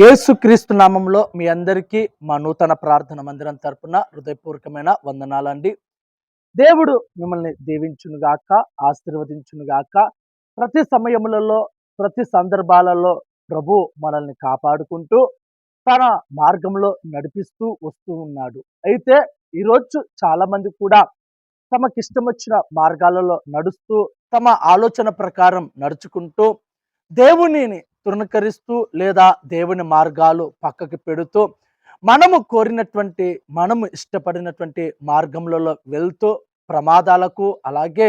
యేసుక్రీస్తు నామంలో మీ అందరికీ మా నూతన ప్రార్థన మందిరం తరపున హృదయపూర్వకమైన వందనాలండి. దేవుడు మిమ్మల్ని దీవించునుగాక ఆశీర్వదించునుగాక ప్రతి సమయములలో ప్రతి సందర్భాలలో ప్రభు మనల్ని కాపాడుకుంటూ తన మార్గంలో నడిపిస్తూ వస్తూ ఉన్నాడు. అయితే ఈరోజు చాలామంది కూడా తమకిష్టం వచ్చిన మార్గాలలో నడుస్తూ తమ ఆలోచన ప్రకారం నడుచుకుంటూ దేవునిని తృణకరిస్తూ లేదా దేవుని మార్గాలు పక్కకి పెడుతూ మనము కోరినటువంటి మనము ఇష్టపడినటువంటి మార్గములలో వెళ్తూ ప్రమాదాలకు అలాగే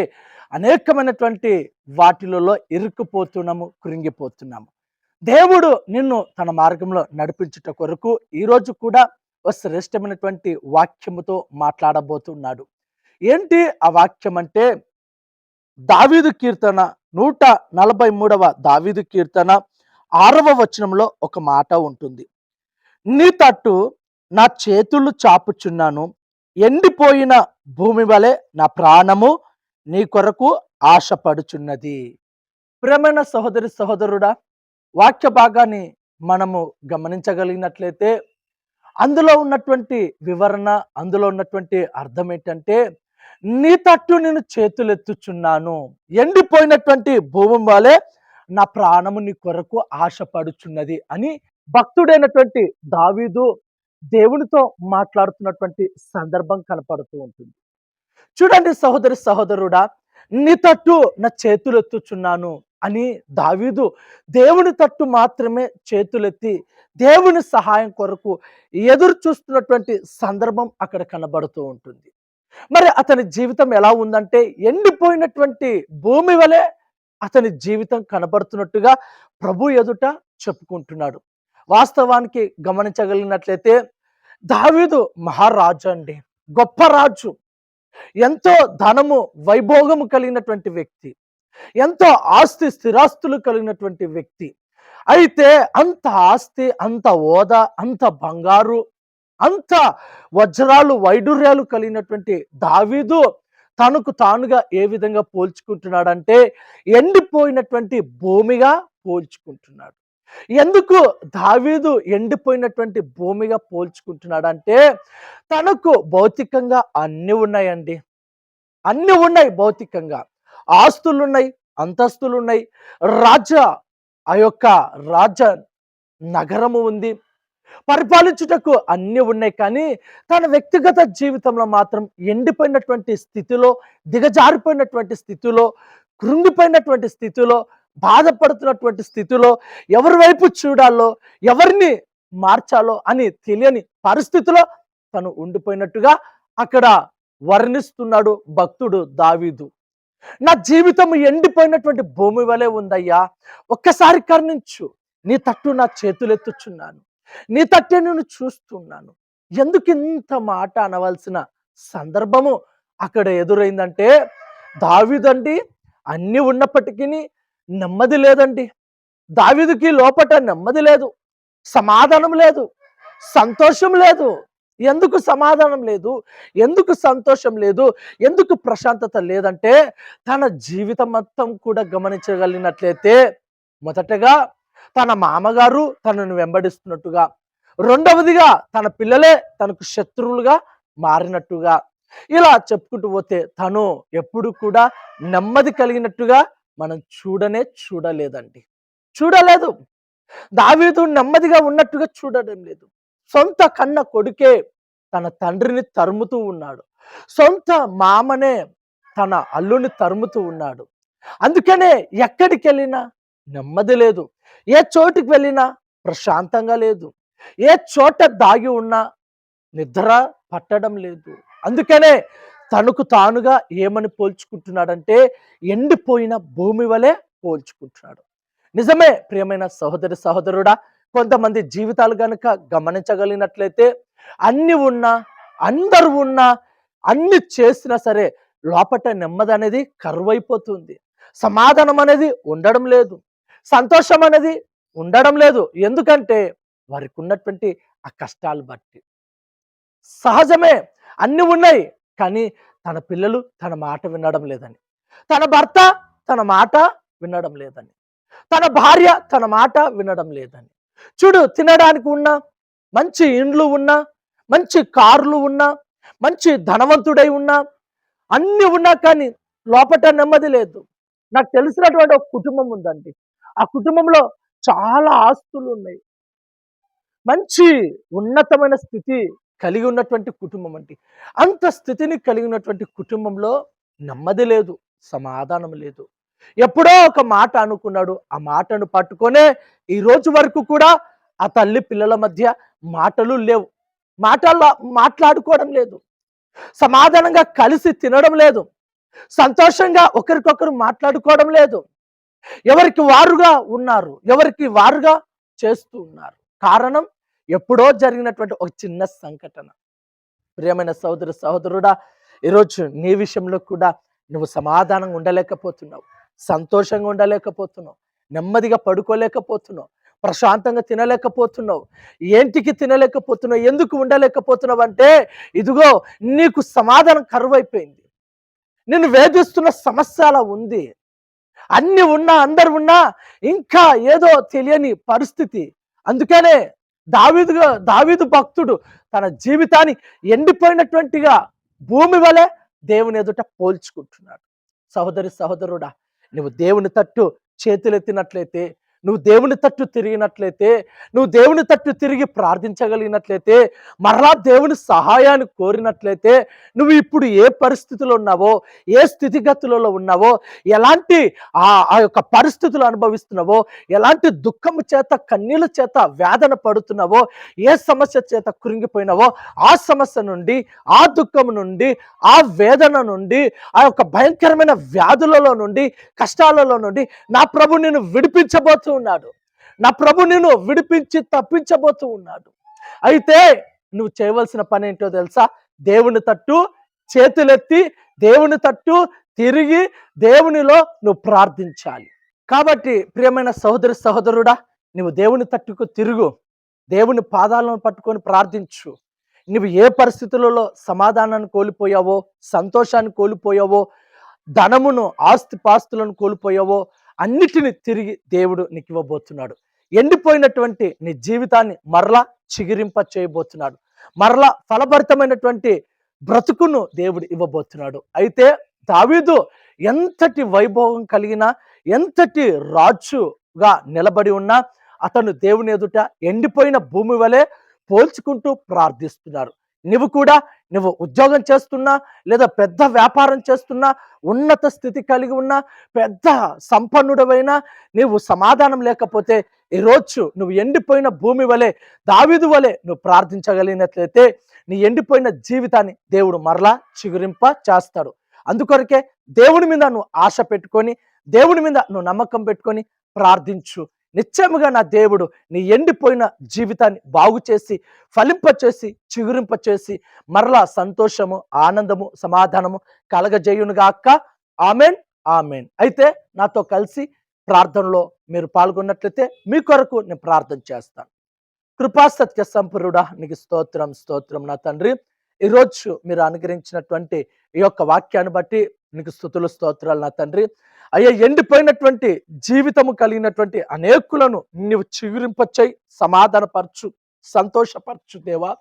అనేకమైనటువంటి వాటిలలో ఇరుక్కుపోతున్నాము కృంగిపోతున్నాము. దేవుడు నిన్ను తన మార్గంలో నడిపించుట కొరకు ఈరోజు కూడా ఒక శ్రేష్టమైనటువంటి వాక్యముతో మాట్లాడబోతున్నాడు. ఏంటి ఆ వాక్యం అంటే దావీదు కీర్తన నూట నలభై మూడవ దావీదు కీర్తన ఆరవ వచనంలో ఒక మాట ఉంటుంది. నీ తట్టు నా చేతులు చాపుచున్నాను. ఎండిపోయిన భూమి వలె నా ప్రాణము నీ కొరకు ఆశపడుచున్నది. ప్రేమైన సహోదరి సహోదరుడా వాక్య భాగాన్ని మనము గమనించగలిగినట్లయితే అందులో ఉన్నటువంటి వివరణ అందులో ఉన్నటువంటి అర్థం ఏంటంటే నీ తట్టు నేను చేతులెత్తుచున్నాను. ఎండిపోయినటువంటి భూమి వలె నా ప్రాణము నీ కొరకు ఆశపడుచున్నది అని భక్తుడైనటువంటి దావీదు దేవునితో మాట్లాడుతున్నటువంటి సందర్భం కనపడుతూ ఉంటుంది. చూడండి సహోదరి సహోదరుడా నీ తట్టు నా చేతులెత్తుచున్నాను అని దావీదు దేవుని తట్టు మాత్రమే చేతులెత్తి దేవుని సహాయం కొరకు ఎదురు చూస్తున్నటువంటి సందర్భం అక్కడ కనబడుతూ ఉంటుంది. మరి అతని జీవితం ఎలా ఉందంటే ఎండిపోయినటువంటి భూమి వలె అతని జీవితం కనబడుతున్నట్టుగా ప్రభు ఎదుట చెప్పుకుంటున్నాడు. వాస్తవానికి గమనించగలిగినట్లయితే దావీదు మహారాజు అండి. గొప్ప రాజు. ఎంతో ధనము వైభోగము కలిగినటువంటి వ్యక్తి. ఎంతో ఆస్తి స్థిరాస్తులు కలిగినటువంటి వ్యక్తి. అయితే అంత ఆస్తి అంత ఓదా అంత బంగారు అంత వజ్రాలు వైడూర్యాలు కలిగినటువంటి దావీదు తనకు తానుగా ఏ విధంగా పోల్చుకుంటున్నాడంటే ఎండిపోయినటువంటి భూమిగా పోల్చుకుంటున్నాడు. ఎందుకు దావీదు ఎండిపోయినటువంటి భూమిగా పోల్చుకుంటున్నాడంటే తనకు భౌతికంగా అన్నీ ఉన్నాయండి. అన్నీ ఉన్నాయి భౌతికంగా. ఆస్తులున్నాయి అంతస్తులు ఉన్నాయి రాజ ఆ యొక్క రాజ నగరము ఉంది. పరిపాలించుటకు అన్ని ఉన్నాయి కానీ తన వ్యక్తిగత జీవితంలో మాత్రం ఎండిపోయినటువంటి స్థితిలో దిగజారిపోయినటువంటి స్థితిలో కృంగిపోయినటువంటి స్థితిలో బాధపడుతున్నటువంటి స్థితిలో ఎవరి వైపు చూడాలో ఎవరిని మార్చాలో అని తెలియని పరిస్థితిలో తను ఉండిపోయినట్టుగా అక్కడ వర్ణిస్తున్నాడు భక్తుడు దావీదు. నా జీవితం ఎండిపోయినటువంటి భూమి వలె ఉందయ్యా ఒక్కసారి కర్ణించు నీ తట్టు నా చేతులెత్తుచున్నాను. నీ తట్టే నేను చూస్తున్నాను. ఎందుకు ఇంత మాట అనవలసిన సందర్భము అక్కడ ఎదురైందంటే దావిదండి అన్నీ ఉన్నప్పటికీ నెమ్మది లేదండి. దావిదికి లోపట నెమ్మది లేదు. సమాధానం లేదు. సంతోషం లేదు. ఎందుకు సమాధానం లేదు? ఎందుకు సంతోషం లేదు? ఎందుకు ప్రశాంతత లేదంటే తన జీవితం మొత్తం కూడా గమనించగలిగినట్లయితే మొదటగా తన మామగారు తనను వెంబడిస్తున్నట్టుగా రెండవదిగా తన పిల్లలే తనకు శత్రువులుగా మారినట్టుగా ఇలా చెప్పుకుంటూ పోతే తను ఎప్పుడు కూడా నెమ్మది కలిగినట్టుగా మనం చూడనే చూడలేదండి. చూడలేదు. దావీదు నెమ్మదిగా ఉన్నట్టుగా చూడడం లేదు. సొంత కన్న కొడుకే తన తండ్రిని తరుముతూ ఉన్నాడు. సొంత మామనే తన అల్లుని తరుముతూ ఉన్నాడు. అందుకనే ఎక్కడికి వెళ్ళినా నెమ్మది లేదు. ఏ చోటుకి వెళ్ళినా ప్రశాంతంగా లేదు. ఏ చోట దాగి ఉన్నా నిద్ర పట్టడం లేదు. అందుకనే తనకు తానుగా ఏమని పోల్చుకుంటున్నాడంటే ఎండిపోయిన భూమి వలె పోల్చుకుంటున్నాడు. నిజమే ప్రియమైన సహోదరి సహోదరుడా కొంతమంది జీవితాలు కనుక గమనించగలిగినట్లయితే అన్ని ఉన్నా అందరు ఉన్నా అన్ని చేసినా సరే లోపట నెమ్మది అనేది కరువైపోతుంది. సమాధానం అనేది ఉండడం లేదు. సంతోషం అనేది ఉండడం లేదు. ఎందుకంటే వారికి ఉన్నటువంటి ఆ కష్టాలు బట్టి. సహజమే అన్ని ఉన్నాయి. కానీ తన పిల్లలు తన మాట వినడం లేదని. తన భర్త తన మాట వినడం లేదని. తన భార్య తన మాట వినడం లేదని. చూడు తినడానికి ఉన్నా మంచి ఇండ్లు ఉన్నా మంచి కార్లు ఉన్నా మంచి ధనవంతుడై ఉన్నా అన్ని ఉన్నా కానీ లోపట నెమ్మది లేదు. నాకు తెలిసినటువంటి ఒక కుటుంబం ఉందండి. ఆ కుటుంబంలో చాలా ఆస్తులు ఉన్నాయి మంచి ఉన్నతమైన స్థితి కలిగి ఉన్నటువంటి కుటుంబం అండి. అంత స్థితిని కలిగి ఉన్నటువంటి కుటుంబంలో నెమ్మది లేదు సమాధానం లేదు. ఎప్పుడో ఒక మాట అనుకున్నాడు ఆ మాటను పట్టుకొనే ఈ రోజు వరకు కూడా ఆ తల్లి పిల్లల మధ్య మాటలు లేవు. మాటల్లో మాట్లాడుకోవడం లేదు. సమాధానంగా కలిసి తినడం లేదు. సంతోషంగా ఒకరికొకరు మాట్లాడుకోవడం లేదు. ఎవరికి వారుగా ఉన్నారు? ఎవరికి వారుగా చేస్తూ ఉన్నారు? కారణం ఎప్పుడో జరిగినటువంటి ఒక చిన్న సంఘటన. ప్రియమైన సహోదరు సహోదరుడా ఈరోజు నీ విషయంలో కూడా నువ్వు సమాధానంగా ఉండలేకపోతున్నావు సంతోషంగా ఉండలేకపోతున్నావు నెమ్మదిగా పడుకోలేకపోతున్నావు ప్రశాంతంగా తినలేకపోతున్నావు ఏంటికి తినలేకపోతున్నావు ఎందుకు ఉండలేకపోతున్నావు అంటే ఇదిగో నీకు సమాధానం కరువైపోయింది. నిన్ను వేధిస్తున్న సమస్య అలా ఉంది. అన్ని ఉన్నా అందరు ఉన్నా ఇంకా ఏదో తెలియని పరిస్థితి. అందుకనే దావీదు దావీదు భక్తుడు తన జీవితాన్ని ఎండిపోయినటువంటిగా భూమి వలె దేవుని ఎదుట పోల్చుకుంటున్నాడు. సహోదరి సహోదరుడా నువ్వు దేవుని తట్టు చేతులెత్తినట్లయితే నువ్వు దేవుని తట్టు తిరిగినట్లయితే నువ్వు దేవుని తట్టు తిరిగి ప్రార్థించగలిగినట్లయితే మరలా దేవుని సహాయాన్ని కోరినట్లయితే నువ్వు ఇప్పుడు ఏ పరిస్థితిలో ఉన్నావో ఏ స్థితిగతులలో ఉన్నావో ఎలాంటి ఆ ఆ యొక్క పరిస్థితులు అనుభవిస్తున్నావో ఎలాంటి దుఃఖం చేత కన్నీళ్ళ చేత వేదన పడుతున్నావో ఏ సమస్య చేత కురింగిపోయినావో ఆ సమస్య నుండి ఆ దుఃఖం నుండి ఆ వేదన నుండి ఆ యొక్క భయంకరమైన వ్యాధులలో నుండి కష్టాలలో నుండి నా ప్రభు నేను విడిపించబోతు ఉన్నాడు. నా ప్రభు నిన్ను విడిపించి తప్పించబోతూ ఉన్నాడు. అయితే నువ్వు చేయవలసిన పని ఏంటో తెలుసా? దేవుని తట్టు చేతులెత్తి దేవుని తట్టు తిరిగి దేవునిలో నువ్వు ప్రార్థించాలి. కాబట్టి ప్రియమైన సహోదరి సహోదరుడా నువ్వు దేవుని తట్టుకు తిరుగు. దేవుని పాదాలను పట్టుకొని ప్రార్థించు. నువ్వు ఏ పరిస్థితులలో సమాధానాన్ని కోల్పోయావో సంతోషాన్ని కోల్పోయావో ధనమును ఆస్తి పాస్తులను కోల్పోయావో అన్నిటిని తిరిగి దేవుడు నీకు ఇవ్వబోతున్నాడు ఎండిపోయినటువంటి నీ జీవితాన్ని మరలా చిగిరింప చేయబోతున్నాడు. మరలా ఫలభరితమైనటువంటి బ్రతుకును దేవుడు ఇవ్వబోతున్నాడు. అయితే దావీదు ఎంతటి వైభవం కలిగిన ఎంతటి రాజుగా నిలబడి ఉన్నా అతను దేవుని ఎదుట ఎండిపోయిన భూమి వలె పోల్చుకుంటూ ప్రార్థిస్తున్నారు నువ్వు కూడా నువ్వు ఉద్యోగం చేస్తున్నా లేదా పెద్ద వ్యాపారం చేస్తున్నా ఉన్నత స్థితి కలిగి ఉన్నా పెద్ద సంపన్నుడవైనా నీవు సమాధానం లేకపోతే ఈరోజు నువ్వు ఎండిపోయిన భూమి వలె దావిదు వలె నువ్వు ప్రార్థించగలిగినట్లయితే నీ ఎండిపోయిన జీవితాన్ని దేవుడు మరలా చిగురింప చేస్తాడు. అందుకొరకే దేవుని మీద నువ్వు ఆశ పెట్టుకొని దేవుని మీద నువ్వు నమ్మకం పెట్టుకొని ప్రార్థించు. నిశ్చయముగా నా దేవుడు నీ ఎండిపోయిన జీవితాన్ని బాగు చేసి ఫలింపచేసి చిగురింపచేసి మరలా సంతోషము ఆనందము సమాధానము కలగజేయునుగాక. Amen amen. అయితే నాతో కలిసి ప్రార్థనలో మీరు పాల్గొన్నట్లయితే మీ కొరకు నేను ప్రార్థన చేస్తాను. కృపాసత్య సంపూర్ణుడా నీకు స్తోత్రం స్తోత్రం నా తండ్రి. ఈరోజు మీరు అనుగ్రహించినటువంటి ఈ యొక్క వాక్యాన్ని బట్టి నీకు స్థుతులు స్తోత్రాలు నా తండ్రి. అయ్యా ఎండిపోయినటువంటి జీవితము కలిగినటువంటి అనేకులను నీవు చిగురింపచ్చాయి సమాధానపరచు సంతోషపరచు దేవా.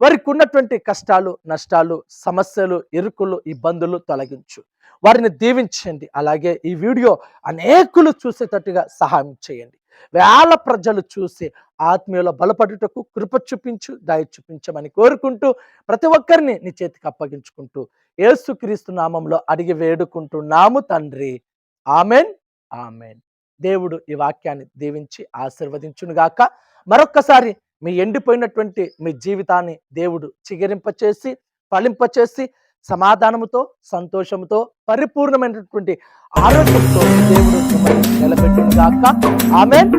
వారికి ఉన్నటువంటి కష్టాలు నష్టాలు సమస్యలు ఇరుకులు ఇబ్బందులు తొలగించు. వారిని దీవించండి. అలాగే ఈ వీడియో అనేకులు చూసేటట్టుగా సహాయం చేయండి. వేల ప్రజలు చూసి ఆత్మీయుల బలపడుటకు కృప చూపించు దయ చూపించమని కోరుకుంటూ ప్రతి ఒక్కరిని నీ చేతికి అప్పగించుకుంటూ యేసుక్రీస్తు నామంలో అడిగి వేడుకుంటున్నాము తండ్రి. ఆమెన్. ఆమెన్. దేవుడు ఈ వాక్యాన్ని దీవించి ఆశీర్వదించునుగాక. మరొక్కసారి మీ ఎండిపోయినటువంటి మీ జీవితాన్ని దేవుడు చిగిరింపచేసి ఫలింపచేసి సమాధానముతో సంతోషముతో పరిపూర్ణమైనటువంటి ఆరోగ్యంతో దేవుడు మిమ్మల్ని నిలబెట్టునుగాక. ఆమెన్.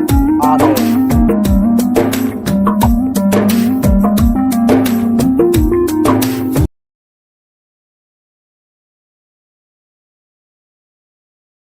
ఆమెన్.